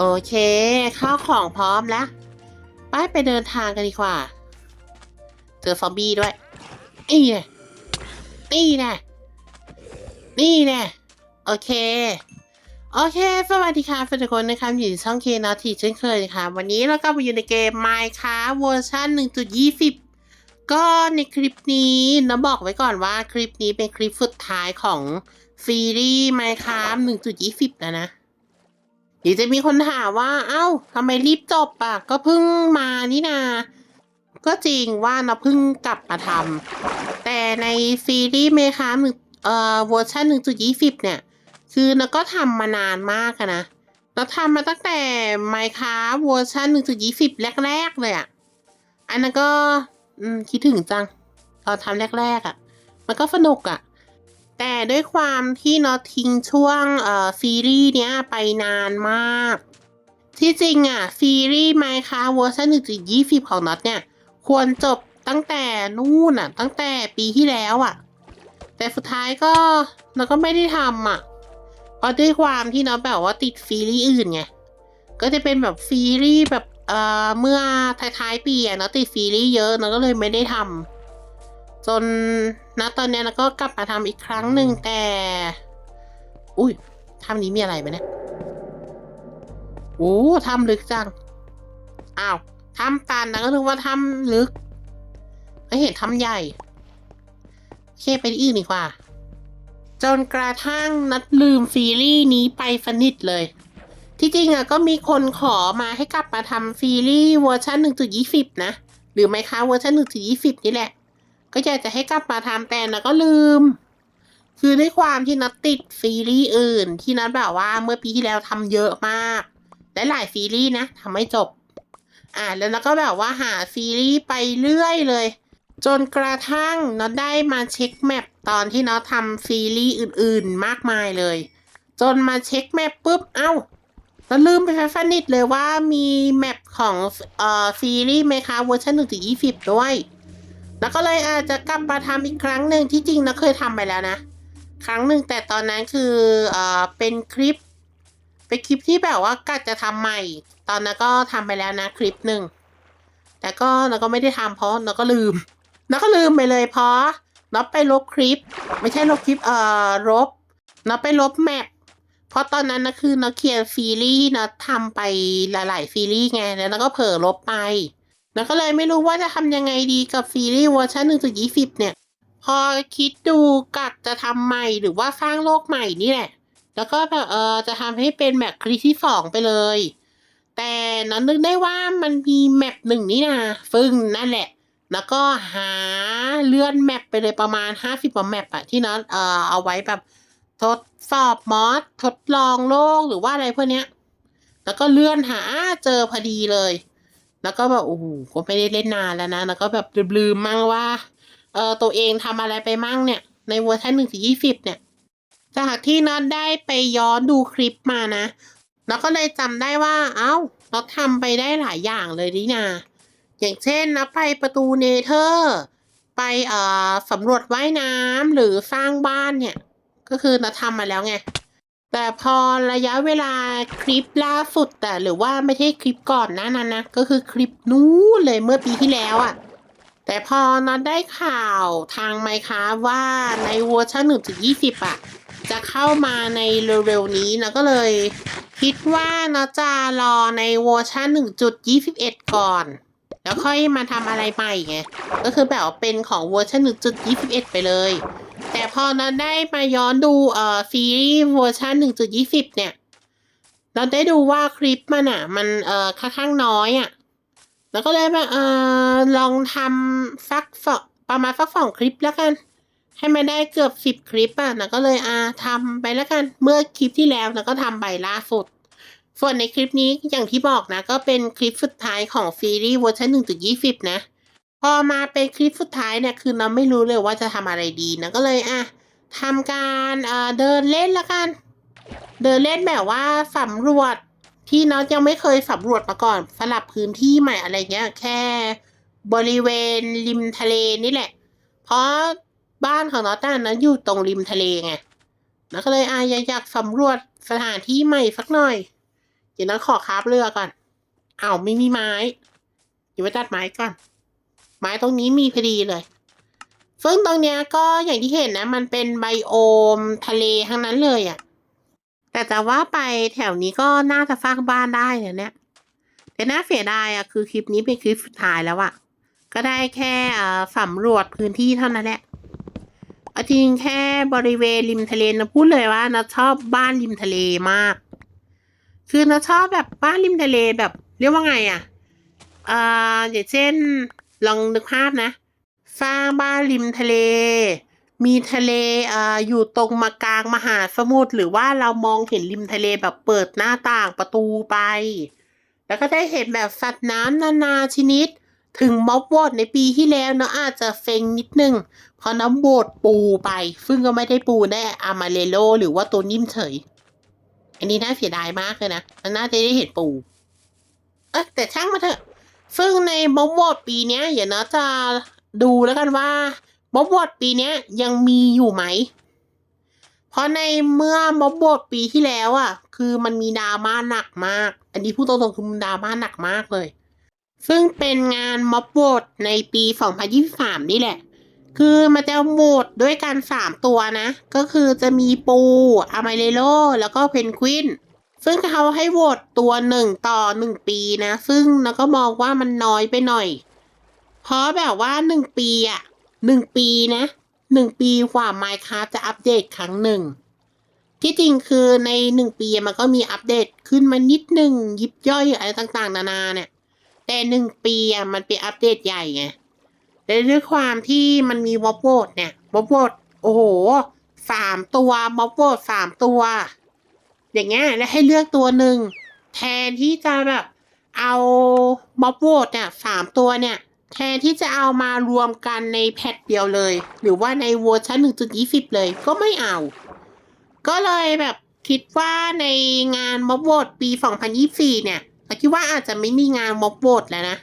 โอเค ข้าวของพร้อมแล้ว ไปไปเดินทางกันดีกว่า เจอซอมบี้ด้วย นี่แน่นี่น่นี่น่โอเค โอเค สวัสดีค่ะทุกคนนะครับ อยู่ช่องเคนอทีเช่นเคยนะคะวันนี้เราก็มาอยู่ในเกม Minecraft เวอร์ชัน1.20 ก็ในคลิปนี้นะบอกไว้ก่อนว่าคลิปนี้เป็นคลิปสุดท้ายของซีรีส์ Minecraft 1.20 แล้วนะ เดี๋ยวจะมีคนถามว่า เอ้าทำไมรีบจบอะก็เพิ่งมานี่นา ก็จริงว่าเราเพิ่งกลับมาทำแต่ในซีรีส์เมคาหนึ่งเอ่อเวอร์ชัน1.20เนี่ย คือเราก็ทำมานานมากนะเราทำมาตั้งแต่ Minecraft เวอร์ชัน1.20แรกๆเลยอะอันนั้นก็อืมคิดถึงจังตอนทำแรกๆอะมันก็สนุกอะ แต่ด้วยความที่เนาะทิ้งช่วงเอ่อซีรีส์เนี้ยไปนานมาก ที่จริงอะซีรีส์ Minecraft เวอร์ชัน1.20 ของน็อตเนี่ย ควรจบตั้งแต่นู่นอะตั้งแต่ปีที่แล้วอะแต่สุดท้ายก็เราก็ไม่ได้ทำอะเพราะด้วยความที่เนาะแบบว่าติดซีรีส์อื่นไง ก็จะเป็นแบบซีรีส์แบบเอ่อเมื่อท้ายๆปีอะเนาะติดซีรีส์เยอะเนาะก็เลยไม่ได้ทำจน ณตอนเนี้ยเราก็กลับมาทำอีกครั้งหนึ่งแต่ อุ้ยทำนี้มีอะไรไหมเนี่ยโอ้ทำลึกจัง อ้าวทำตันนะก็นึกว่าทำลึกไม่เห็นทำใหญ่โอเคไปที่อื่นดีกว่า จนกระทั่งนัดลืมซีรีส์นี้ไปสนิทเลย ที่จริงอะก็มีคนขอมาให้กลับมาทำซีรีส์เวอร์ชัน1.20 นะ หรือไม่คะเวอร์ชัน1.20 นี่แหละ ก็อยากจะให้กลับมาทำแต่นะก็ลืม คือด้วยความที่นัดติดซีรีส์อื่น ที่นัดแบบว่าเมื่อปีที่แล้วทำเยอะมาก และหลายซีรีส์นะทำไม่จบ อ่าแล้วเราก็แบบว่าหาซีรีส์ไปเรื่อยเลย จนกระทั่งน็อตได้มาเช็คแมปตอนที่น็อตทำซีรีส์อื่นๆ มากมายเลย จนมาเช็คแมปปุ๊บเอ้าแล้วลืมไปสนิทเลยว่ามีแมปของเอ่อซีรีส์ไหมคะเวอร์ชัน1.20ด้วย แล้วก็เลยอาจจะกลับมาทำอีกครั้งหนึ่งที่จริงนะเคยทำไปแล้วนะ ครั้งหนึ่งแต่ตอนนั้นคือเอ่อเป็นคลิป เป็นคลิปที่แบบว่ากะจะทำใหม่ ตอนนั้นก็ทำไปแล้วนะคลิปหนึ่งแต่ก็เราก็ไม่ได้ทำเพราะเราก็ลืมเราก็ลืมไปเลยเพราะเราไปลบคลิป ไม่ใช่ลบคลิปเอ่อลบเราไปลบแมปเพราะตอนนั้นนะคือเราเขียนซีรีส์นะทำไปหลาย ๆ ซีรีส์ไงแล้วเราก็เผลอลบไป แล้วก็เลยไม่รู้ว่าจะทำยังไงดีกับซีรีส์เวอร์ชัน1.20 เนี่ย พอคิดดูกัดจะทำใหม่หรือว่าสร้างโลกใหม่นี่แหละ แล้วก็แบบเออจะทำให้เป็นแบบคลิปที่สองไปเลย แต่นั้นนึกได้ว่ามันมีแมปหนึ่งนี่นะฟึ่งนั่นแหละ แล้วก็หาเลื่อนแมปไปเลยประมาณ 50กว่าแมปอะที่น็อตเออเอาไว้แบบทดสอบมอสทดลองโลกหรือว่าอะไรพวกเนี้ย แล้วก็เลื่อนหาเจอพอดีเลย แล้วก็แบบโอ้โหก็ไม่ได้เล่นนานแล้วนะ แล้วก็แบบลืมๆมั่งว่า เออตัวเองทำอะไรไปมั่งเนี่ย ในเวอร์ชันหนึ่งถึงยี่สิบเนี่ย จากที่น็อตได้ไปย้อนดูคลิปมานะ แล้วก็เลยจำได้ว่า เอ้าเราทำไปได้หลายอย่างเลยนี่นาอย่างเช่นนะไปประตูเนเธอร์ ไปเอ่อสำรวจว่ายน้ำหรือสร้างบ้านเนี่ย ก็คือเราทำมาแล้วไง แต่พอระยะเวลาคลิปล่าสุดแต่หรือว่าไม่ใช่คลิปก่อนนั้นนะก็คือคลิปนู้นเลยเมื่อปีที่แล้วอะ่ะ แต่พอน็อตได้ข่าวทางไมค้าว่าในเวอร์ชัน1.20อะ จะเข้ามาในเร็วๆนี้นะก็เลย คิดว่าน็อตจะรอในเวอร์ชัน1.21ก่อน แล้วค่อยมาทำอะไรใหม่ไงก็คือแบบเป็นของเวอร์ชัน1.21ไปเลย แต่พอน็อตได้มาย้อนดูเอ่อซีรีส์เวอร์ชัน1.20 เนี่ย เราได้ดูว่าคลิปมันอะ มันเอ่อค่อนข้างน้อยอะ แล้วก็เลยแบบเอ่อลองทำสักสองประมาณสักสองคลิปแล้วกัน ให้มันได้เกือบสิบคลิปอะนะก็เลยอ่าทำไปแล้วกัน เมื่อคลิปที่แล้วนะก็ทำไปล่าสุด ส่วนในคลิปนี้อย่างที่บอกนะ ก็เป็นคลิปสุดท้ายของซีรีส์เวอร์ชัน1.20 นะ พอมาเป็นคลิปสุดท้ายเนี่ยคือเราไม่รู้เลยว่าจะทำอะไรดีนะก็เลยอะทำการเอ่อเดินเล่นละกัน เดินเล่นแบบว่าสำรวจที่น็อตยังไม่เคยสำรวจมาก่อนสลับพื้นที่ใหม่อะไรเงี้ย แค่บริเวณริมทะเลนี่แหละ เพราะบ้านของน็อตน่ะอยู่ตรงริมทะเลไงแล้วก็เลยอะอยากสำรวจสถานที่ใหม่สักหน่อย เดี๋ยวนั้นขอคราบเรือก่อนอ้าวไม่มีไม้ เดี๋ยวไปตัดไม้ก่อน ไม้ตรงนี้มีพอดีเลย ซึ่งตรงเนี้ยก็อย่างที่เห็นนะ มันเป็นไบโอมทะเลทั้งนั้นเลยอะ่ะ แต่จะว่าไปแถวนี้ก็น่าจะสร้างบ้านได้เนะเนี่ยแต่น่าเสียดายอะ่ะคือคลิปนี้เป็นคลิปสุดท้ายแล้วอะ่ะ ก็ได้แค่อ่าสำรวจพื้นที่เท่านั้นแหละจริงแค่บริเวณริมทะเลนะพูดเลยว่านะชอบบ้านริมทะเลมาก คือนะชอบแบบบ้านริมทะเลแบบเรียกว่าไงอะ่ะอ่าอย่างเช่น ลองนึกภาพนะ สร้างบ้านริมทะเล มีทะเลอ่าอยู่ตรงมากลางมหาสมุทรหรือว่าเรามองเห็นริมทะเลแบบเปิดหน้าต่างประตูไป แล้วก็ได้เห็นแบบสัตว์น้ำนานาชนิด ถึงม็อบวอดในปีที่แล้วเนาะอาจจะเซ็งนิดนึงเพราะน้ำโบดปูไป ซึ่งก็ไม่ได้ปูได้อามาเลโลหรือว่าตัวนิ่มเฉย อันนี้น่าเสียดายมากเลยนะมันน่าจะได้เห็นปู เอ๊ะแต่ช่างมาเถอะ ซึ่งในม็อบวอดปีเนี้ยเดี๋ยวนะจะดูแล้วกันว่าม็อบวอดปีเนี้ยยังมีอยู่ไหม เพราะในเมื่อม็อบวอดปีที่แล้วอะ คือมันมีดราม่าหนักมาก อันนี้พูดตรงๆคือมันดราม่าหนักมากเลย ซึ่งเป็นงานม็อบโหวตในปี 2023 นี่แหละ คือมันจะโหวตด้วยกัน 3 ตัวนะ ก็คือจะมีปูอามาเ l โลแล้วก็เพนกวิน ซึ่งเขาให้โหวตตัวหนึ่งต่อหนึ่งปีนะ ซึ่งเราก็มองว่ามันน้อยไปหน่อย เพราะแบบว่าหนึ่งปีอะหนึ่งปีนะหนึ่งปีกว่า Minecraft จะอัปเดตครั้งหนึ่ง ที่จริงคือในหนึ่งปีมันก็มีอัปเดตขึ้นมานิดหนึ่งยิบย่อยอะไรต่างๆ นานาเนี่ย แต่หนึ่งปีอะมันเป็นอัปเดตใหญ่ไงและด้วยความที่มันมีวอปโวดเนี่ยวอปโวดโอ้โหสามตัววอปโวดสามตัว อย่างเงี้ยแล้วให้เลือกตัวหนึ่งแทนที่จะแบบเอาม็อบโวดเนี่ยสามตัวเนี่ย แทนที่จะเอามารวมกันในแพทเดียวเลย หรือว่าในเวอร์ชัน1.20 เลยก็ไม่เอา ก็เลยแบบคิดว่าในงานม็อบโวดปี 2024 เนี่ยแต่คิดว่าอาจจะไม่มีงานม็อบโวดแล้วนะ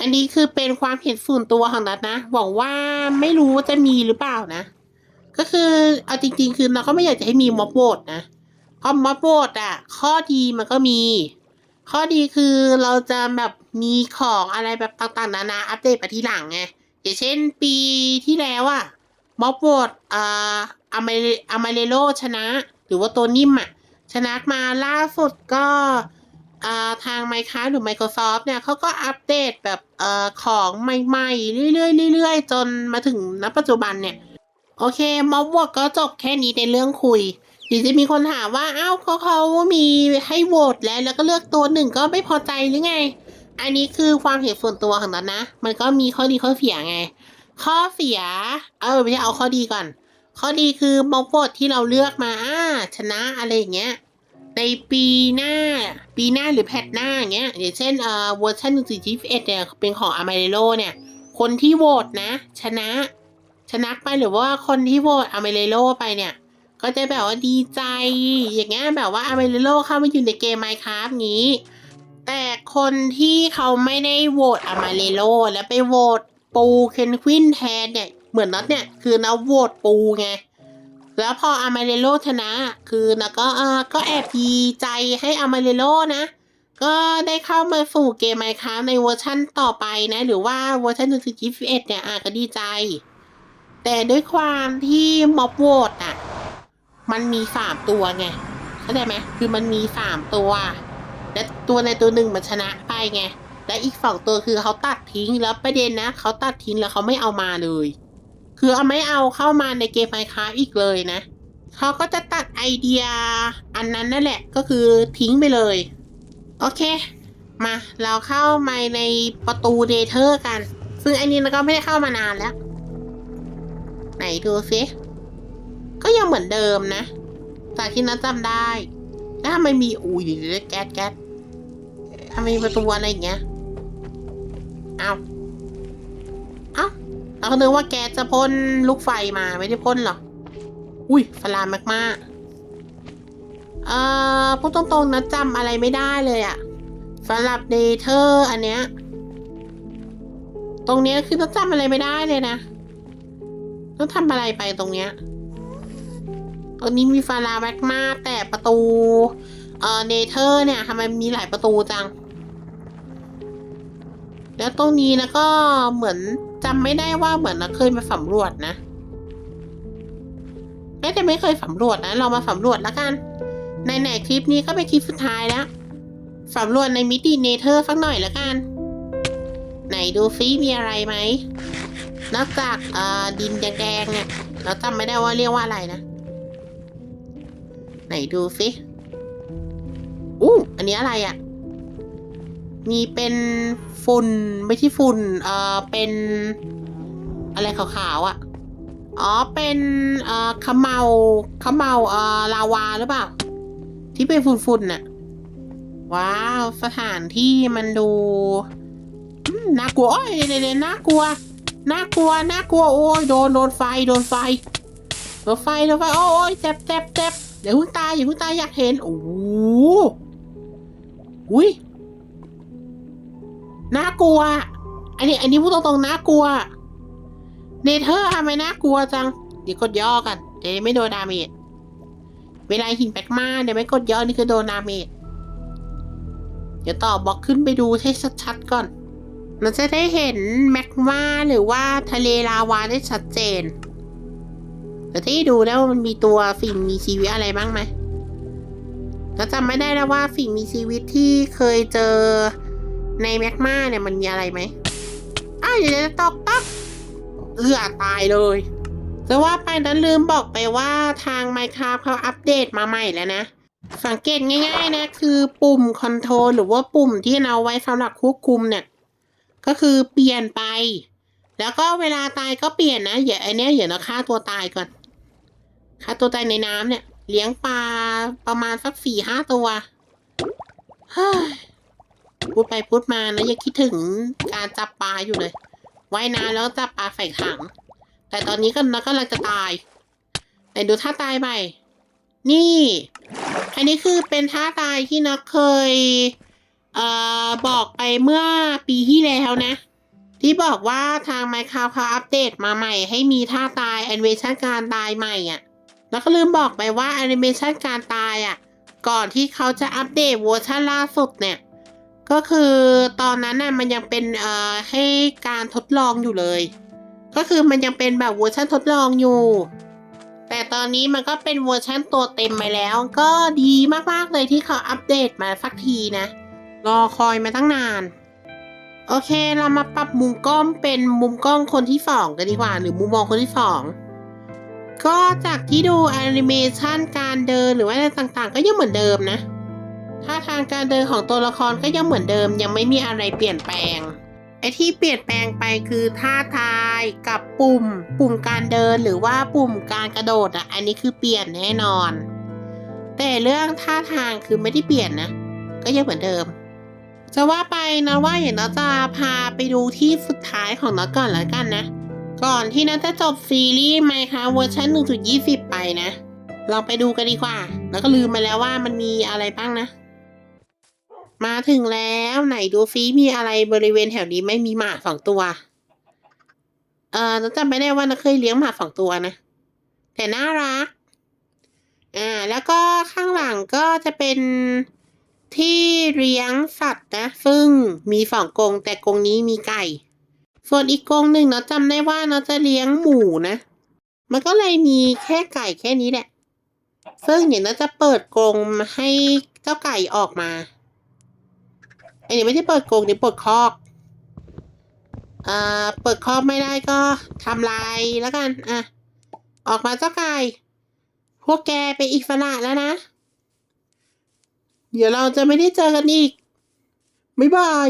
อันนี้คือเป็นความเห็นส่วนตัวของนัดนะหวังว่าไม่รู้ว่าจะมีหรือเปล่านะ ก็คือเอาจริงๆ คือเราก็ไม่อยากจะให้มีม็อบโวดนะ เพราม็อบโวดอะข้อดีมันก็มี ข้อดีคือเราจะแบบมีของอะไรแบบต่างๆ นานาอัปเดตไปทีหลังไงอย่างเช่นปีที่แล้วอะม็อบโวดอ่าอามอามเลโลชนะ หรือว่าตัวนิ่มอะชนะมาล่าสุดก็อ่าทาง Minecraft หรือ Microsoft เนี่ยเขาก็อัปเดตแบบเอ่อของใหม่ๆ เรื่อยๆเรื่อยๆ จนมาถึงณปัจจุบันเนี่ย โอเคม็อบโหวตก็จบแค่นี้ในเรื่องคุย ดี๋ยวจะมีคนถามว่าอ้าวเขาเขามีให้โหวตแล้ว แล้วก็เลือกตัวหนึ่งก็ไม่พอใจหรือไง อันนี้คือความเห็นส่วนตัวของนั้นนะ มันก็มีข้อดีข้อเสียไง ข้อเสีย เออไม่ใช่เอาข้อดีก่อน ข้อดีคือม็อบโหวตที่เราเลือกมาอ่าชนะอะไรอย่างเงี้ย ในปีหน้า ปีหน้าหรือแพทหน้าอย่างเงี้ยอย่างเช่นเอ่อเวอร์ชัน1.21เนี่ยเป็นของอามาเ l โลเนี่ย คนที่โหวตนะ ชนะ ชนะไปหรือว่าคนที่โหวตอามาเ l โลไปเนี่ย ก็จะแบบว่าดีใจ อย่างเงี้ยแบบว่าอามาเ l โลเข้ามาอยู่ในเกม Minecraft นี้ แต่คนที่เขาไม่ได้โหวตอามาเ l โลแล้วไปโหวตปูเคนควินแทนเนี่ย เหมือนนัดเนี่ยคือนัดโหวตปูไงแล้วพออามาเ l โลชนะ คือนะก็เออก็แอบดีใจให้อามาเ l โลนะ ก็ได้เข้ามาสู่เกม Minecraft ในเวอร์ชั่นต่อไปนะ หรือว่าเวอร์ชัน1.21เนี่ยอะก็ดีใจ แต่ด้วยความที่ม็อบโหวตอะ มันมีสามตัวไงเข้าใจไหมคือมันมีสามตัว และตัวในตัวหนึ่งมันชนะไปไงและอีกสองตัวคือเขาตัดทิ้งแล้วประเด็นนะเขาตัดทิ้งแล้วเขาไม่เอามาเลย คือเอาไม่เอาเข้ามาในเกมไมค้าอีกเลยนะเขาก็จะตัดไอเดีย อันนั้นนั่นแหละก็คือทิ้งไปเลย โอเค มาเราเข้ามาในประตูเดเทอร์กัน ซึ่งอันนี้เราก็ไม่ได้เข้ามานานแล้ว ไหนดูซิ ก็ยังเหมือนเดิมนะ จากที่นัดจำได้แล้วทำไมมีอุ้ยเดี๋ยวๆแก๊สแก๊สทำไมมีประตูอะไรอย่างเงี้ย เอาเอาเราก็นึกว่าแก๊จะพ่นลูกไฟมาไม่ได้พ่นหรอก อุ้ยฟลามมากๆ เอ่อพูดตรงๆนะจำอะไรไม่ได้เลยอะสำหรับเดเทอร์อันเนี้ย ตรงเนี้ยคือต้องจำอะไรไม่ได้เลยนะ ต้องทำอะไรไปตรงเนี้ย ตรงนี้มีฟาราแมกมาแต่ประตู เอ่อ เนเธอร์เนี่ยทำไมมีหลายประตูจัง แล้วตรงนี้นะก็เหมือนจำไม่ได้ว่าเหมือนนะเคยมาสำรวจนะน่าจะไม่เคยสำรวจนะ เรามาสำรวจแล้วกันในไหนคลิปนี้ก็เป็นคลิปสุดท้ายแล้วสำรวจในมิติเนเธอร์สักหน่อยแล้วกัน ไหนดูซิมีอะไรไหมนอกจากเออดินแดงๆเนี่ยเราจำไม่ได้ว่าเรียกว่าอะไรนะ ไหนดูซิอู้อันนี้อะไรอะ่ะ มีเป็นฝุ่นไม่ใช่ฝุ่น เอ่อ เป็น อะไรขาวๆอะ่ะ อ๋อ เป็น เอ่อขมเมาขมเมาเอ่อ ลาวาหรือเปล่า ที่เป็นฝุ่นๆน่ะ ว้าว สถานที่มันดูอืมน่ากลัวโอ้ยเดี๋ยวๆๆน่ากลัว น่ากลัว น่ากลัว โอ้ย โดน โดนไฟ โดนไฟ โดนไฟ โดนไฟ โอ้ยเจ็บเจ็บเจ็บ เดี๋ยวเพิ่งตายอย่าเพิ่งตายอยากเห็น โอ้โหอุ้ยน่ากลัว อันนี้ อันนี้พูดตรงๆน่ากลัว เนเธอร์ทำไมน่ากลัวจัง เดี๋ยวกดย่อกันเดี๋ยวไม่โดนดาเมจ เวลาหินแปกมาเดี๋ยวไม่กดย่อนี่คือโดนดาเมจ เดี๋ยวต่อบล็อกขึ้นไปดูให้ชัดๆก่อน มันจะได้เห็นแมกมาหรือว่าทะเลลาวาได้ชัดเจน แต่ที่ดูแล้วมันมีตัวสิ่งมีชีวิตอะไรบ้างไหมเราจำไม่ได้แล้วว่าสิ่งมีชีวิตที่เคยเจอในแมกมาเนี่ยมันมีอะไรไหมอ้าวเดี๋ยวตกตักเอือตายเลยจะว่าไปนั้นลืมบอกไปว่าทาง Minecraft เขาอัปเดตมาใหม่แล้วนะ สังเกตง่ายๆนะคือปุ่มคอนโทรลหรือว่าปุ่มที่เราไว้สำหรับควบคุมเนี่ยก็คือเปลี่ยนไป แล้วก็เวลาตายก็เปลี่ยนนะอย่าไอเนี้ยอย่าเราฆ่าตัวตายก่อน ฆ่าตัวตายในน้ำเนี่ย เลี้ยงปลาประมาณสักสี่ห้าตัวพูดไปพูดมานะยังคิดถึงการจับปลาอยู่เลยว่ายน้ำแล้วจับปลาใส่ถัง แต่ตอนนี้ก็นักกำลังจะตายไหนดูท่าตายไปนี่ อันนี้คือเป็นท่าตายที่นักเคย เอ่อบอกไปเมื่อปีที่แล้วนะ ที่บอกว่าทาง Minecraft เขาอัปเดตมาใหม่ ให้มีท่าตายแอนิเมชันการตายใหม่อะ แล้วก็ลืมบอกไปว่าแอนิเมชันการตายอะ ก่อนที่เขาจะอัปเดตเวอร์ชันล่าสุดเนี่ย ก็คือตอนนั้นน่ะมันยังเป็นเอ่อให้การทดลองอยู่เลย ก็คือมันยังเป็นแบบเวอร์ชันทดลองอยู่ แต่ตอนนี้มันก็เป็นเวอร์ชันตัวเต็มไปแล้ว ก็ดีมากๆเลยที่เขาอัปเดตมาสักทีนะ รอคอยมาตั้งนาน โอเคเรามาปรับมุมกล้องเป็นมุมกล้องคนที่สองกันดีกว่า หรือมุมมองคนที่สอง ก็จากที่ดูแอนิเมชันการเดินหรือว่าอะไรต่างๆ ก็ยังเหมือนเดิมนะท่าทางการเดินของตัวละครก็ยังเหมือนเดิม ยังไม่มีอะไรเปลี่ยนแปลงไอ้ที่เปลี่ยนแปลงไปคือท่าทายกับปุ่ม ปุ่มการเดินหรือว่าปุ่มการกระโดดอะ อันนี้คือเปลี่ยนแน่นอน แต่เรื่องท่าทางคือไม่ได้เปลี่ยนนะ ก็ยังเหมือนเดิม จะว่าไปนะว่าอย่างน้าจะพาไปดูที่สุดท้ายของน้าก่อนแล้วกันนะ ก่อนที่น้าจะจบซีรีส์ไหมคะเวอร์ชัน1.20 ไปนะ เราไปดูกันดีกว่า แล้วก็ลืมไปแล้วว่ามันมีอะไรบ้างนะ มาถึงแล้วไหนดูฟีมีอะไรบริเวณแถวนี้ไม่มีหมาสองตัว เออน้าจำไม่ได้ว่าน้าเคยเลี้ยงหมาสองตัวนะ แต่น่ารัก อ่า แล้วก็ข้างหลังก็จะเป็นที่เลี้ยงสัตว์นะ ซึ่งมีสองกรงแต่กรงนี้มีไก่ ส่วนอีกกรงหนึ่งเนาะจำได้ว่าเนาะจะเลี้ยงหมูนะ มันก็เลยมีแค่ไก่แค่นี้แหละ ซึ่งเดี๋ยวเนาะจะเปิดกรงให้เจ้าไก่ออกมาไอ้นี่ไม่ใช่เปิดกรงนี่เปิดคอกอ่าเปิดคอกไม่ได้ก็ทำลายแล้วกันอะออกมาเจ้าไก่พวกแกไปอิสระแล้วนะ เดี๋ยวเราจะไม่ได้เจอกันอีก บ๊ายบาย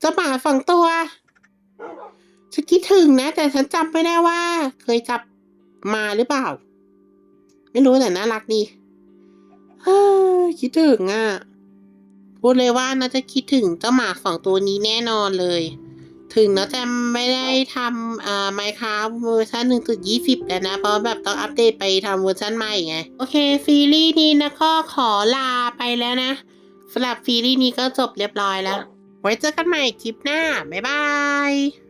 เจะหมาฝังตัว ฉันคิดถึงนะ แต่ฉันจำไม่ได้ว่า เคยจับมาหรือเปล่า ไม่รู้แต่น่ารักดีเฮ้คิดถึงอะ พูดเลยว่าน่าจะคิดถึงเจ้าหมาสองตัวนี้แน่นอนเลย ถึงนะจะไม่ได้ทำอ่าไมค์ครับเวอร์ชันหนึ่งจุดยี่สิบแล้วนะ เพราะแบบต้องอัปเดตไปทำเวอร์ชันใหม่ไง โอเค ซีรีส์นี้นะก็ขอลาไปแล้วนะสำหรับซีรีส์นี้ก็จบเรียบร้อยแล้ว ไว้เจอกันใหม่คลิปหน้า บ๊ายบาย